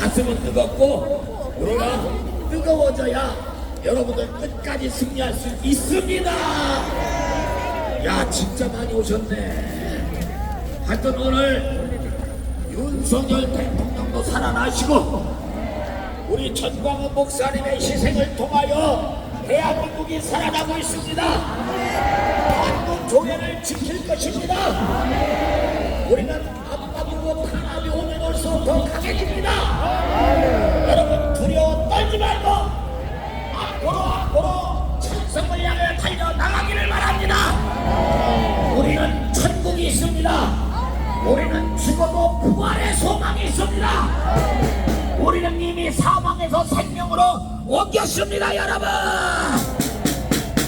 가슴은 뜨겁고 우리가 뜨거워져야 여러분들 끝까지 승리할 수 있습니다. 야 진짜 많이 오셨네. 하여튼 오늘 윤석열 대통령도 살아나시고 우리 전광훈 목사님의 희생을 통하여 대한민국이 살아나고 있습니다. 한국 조례를 지킬 것입니다. 우리는 더 강해집니다. 여러분 두려워 떨지 말고 앞으로 앞으로 천성을 향해 달려 나가기를 바랍니다. 우리는 천국이 있습니다. 우리는 죽어도 부활의 소망이 있습니다. 우리는 이미 사망에서 생명으로 옮겼습니다, 여러분.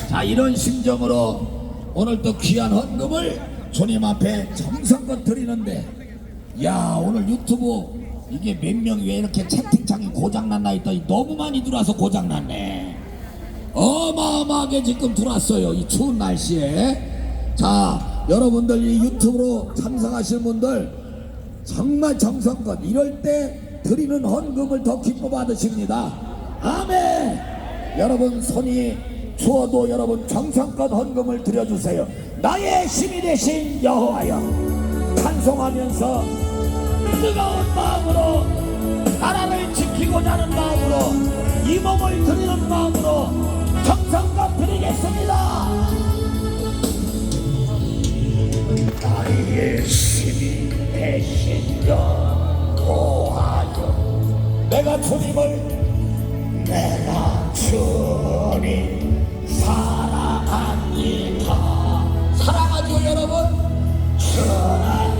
자, 이런 심정으로 오늘 또 귀한 헌금을 주님 앞에 정성껏 드리는데, 야, 오늘 유튜브 이게 몇 명이 왜 이렇게 채팅창이 고장났나 했더니 너무 많이 들어와서 고장났네. 어마어마하게 지금 들어왔어요. 이 추운 날씨에. 자, 여러분들 이 유튜브로 참석하실 분들 정말 정성껏 이럴 때 드리는 헌금을 더 기뻐 받으십니다. 아멘. 여러분 손이 추워도 여러분 정성껏 헌금을 드려주세요. 나의 힘이 되신 여호와여 찬송하면서 뜨거운 마음으로 나라를 지키고자 하는 마음으로 이 몸을 드리는 마음으로 정성껏 드리겠습니다. 나의 힘이 되신 여호와여 내가 주님을 내가 주님 사랑합니다. 사랑하죠 여러분? 주는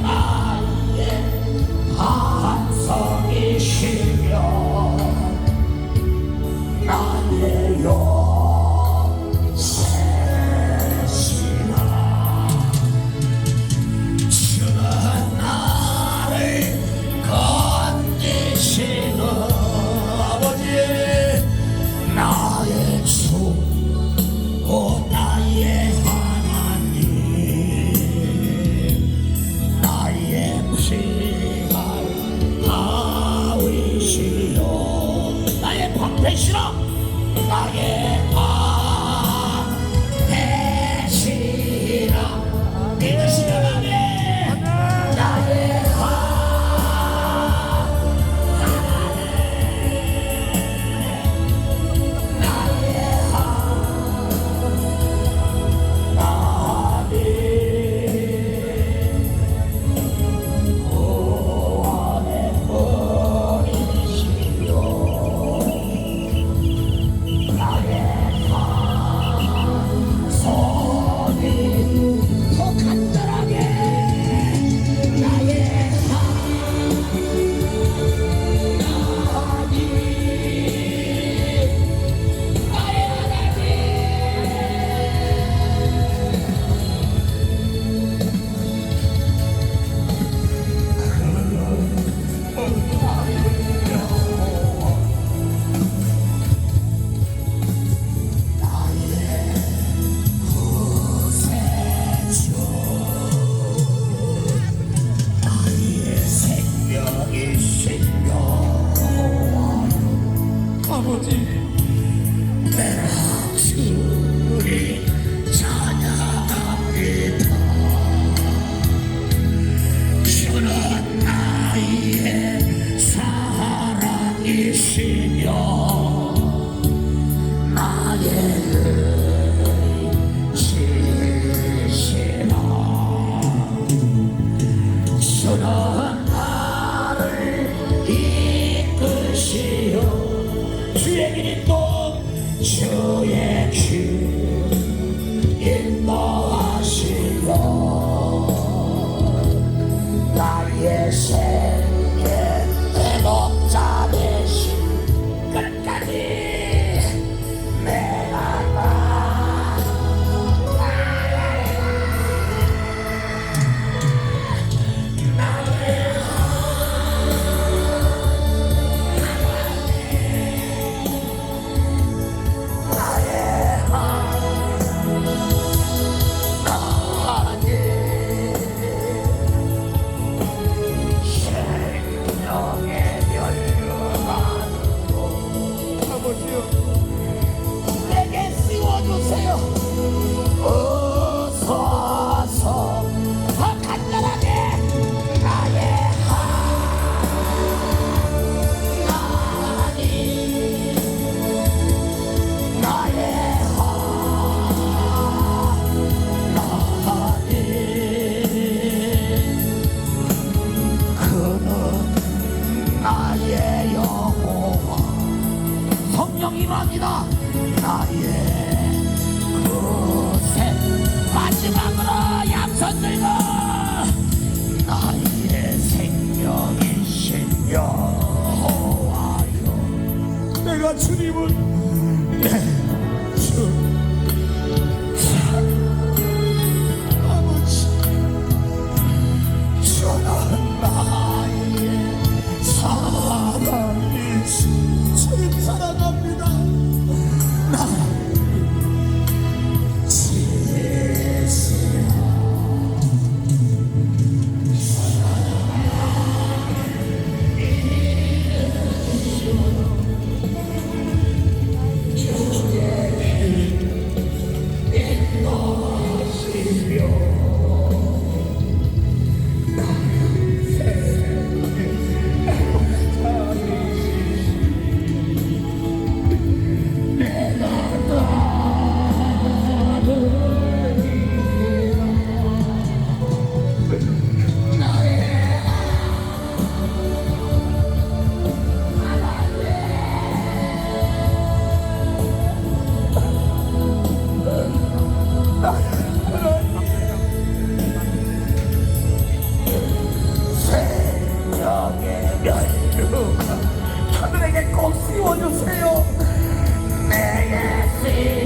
바위시여. 나의 방패시라 나의 방 마지막으로 양손 들고 나의 생명이신 여호와여 내가 주님을 하늘에게 꼭 씌워주세요. 내 예수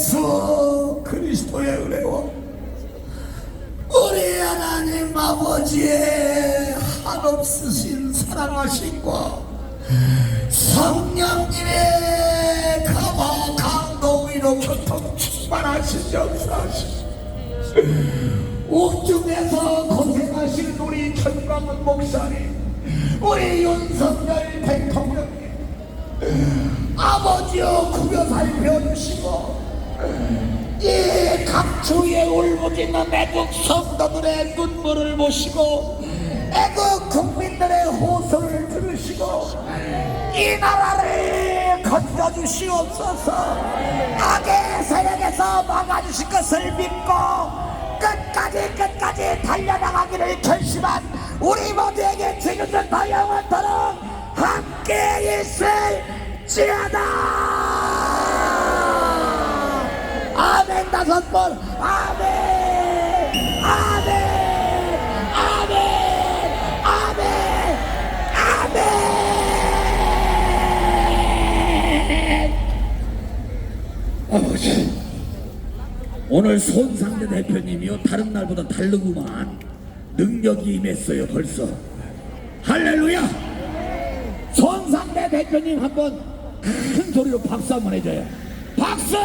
예수 그리스도의 은혜와 우리 하나님 아버지의 한없으신 사랑하심과 성령님의 감화 감동으로 교통 충만하신 역사하심. 옥중에서 고생하신 우리 전광훈 목사님 우리 윤석열 대통령님 아버지여 구겨 살펴주시고 이 각주에 울부짖는 애국 성도들의 눈물을 보시고 애국 국민들의 호소를 들으시고 이 나라를 건져주시옵소서. 악의 세력에서 막아주실 것을 믿고 끝까지 끝까지 달려나가기를 결심한 우리 모두에게 지금부터 더 영원토록 함께 있을지어다 아멘 다섯 번. 아멘. 아멘 아멘 아멘 아멘. 아버지 오늘 손상대 대표님이요. 다른 날보다 다르구만. 능력이 임했어요 벌써. 할렐루야! 손상대 대표님 한번 큰 소리로 박수 한번 해줘요 박수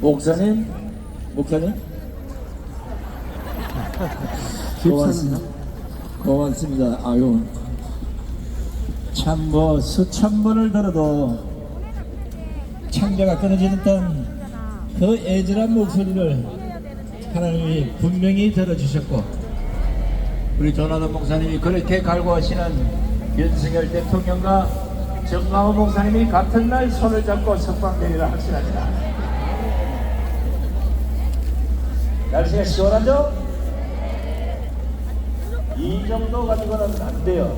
목사님, 목사님. 고맙습니다. 고맙습니다. 아유, 참 뭐 수천 번을 들어도 창자가 끊어지는 듯한 그 애절한 목소리를 하나님이 분명히 들어주셨고 우리 조나단 목사님이 그렇게 갈구하시는 윤석열 대통령과 정강호 목사님이 같은 날 손을 잡고 석방되리라 확신합니다. 날씨가 시원하죠? 이 정도 가지고는 안 돼요.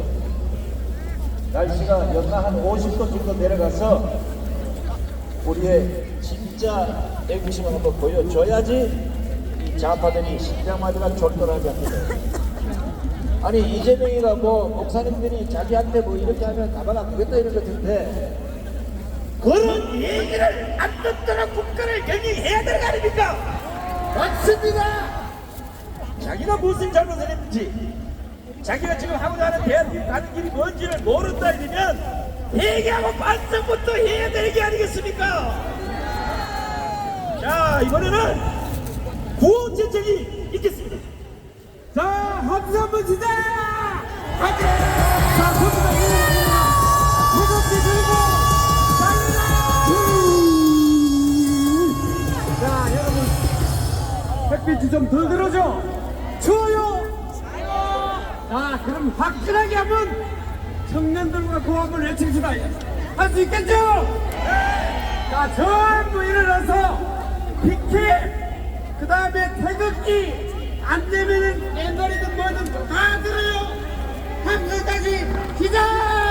날씨가 영하 한 50도 정도 내려가서 우리의 진짜 애국심을 한번 보여줘야지 이 좌파들이 심장마비가 졸도하지 않거든. 아니 이재명이가 뭐 목사님들이 자기한테 뭐 이렇게 하면 가만 안 두겠다 이런 것 같은데 그런 얘기를 안 듣도록 국가를 경영해야 되는 거 아닙니까? 맞습니다. 자기가 무슨 잘못을 했는지 자기가 지금 하고자 하는 대한민국 가는 길이 뭔지를 모른다 이러면 회개하고 반성부터 해야 되는 게 아니겠습니까? 자 이번에는 구호 제책이 있겠습니다. 자, 함수 한번 치자! 화이팅! 자, 일어납니다. 무겁게 들고, 달려라! 자, 여러분. 햇빛이 좀덜 들어줘. 추워요? 자, 그럼 화끈하게 한번 청년들과 고 한번 외칩시다. 할 수 있겠죠? 자, 전부 일어나서 피켓, 그 다음에 태극기, 안 되면은 옛날이든 뭐든 다 들어요. 밤새까지 기자!